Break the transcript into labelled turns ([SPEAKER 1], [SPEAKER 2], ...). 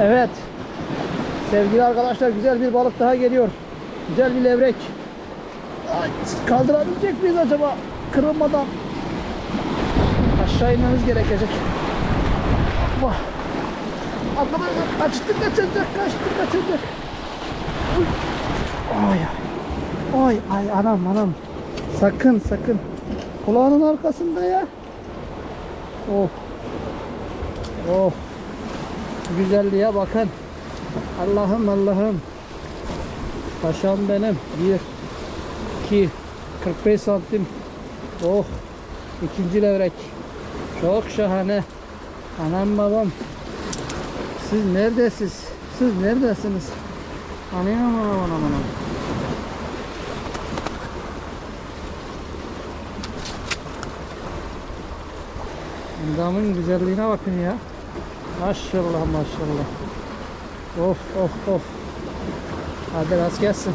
[SPEAKER 1] Evet. Sevgili arkadaşlar güzel bir balık daha geliyor. Güzel bir levrek. Ay, kaldırabilecek miyiz acaba? Kırılmadan. Aşağı inmemiz gerekecek. Vah. Arkadaşlar kaçtı kaçacak, kaçtı kaçacak. Ay ay. Ay ay anam anam. Sakın sakın. Kulağının arkasında ya. Oh. Oh. Güzelliğe bakın. Allah'ım Allah'ım. Paşam benim. 1 2 45 santim. Oh. İkinci levrek. Çok şahane. Anam babam. Siz neredesiniz? Siz neredesiniz? Anam anam anam. Endamın güzelliğine bakın ya. Maşallah maşallah. Of of of. Hadi rast gelsin.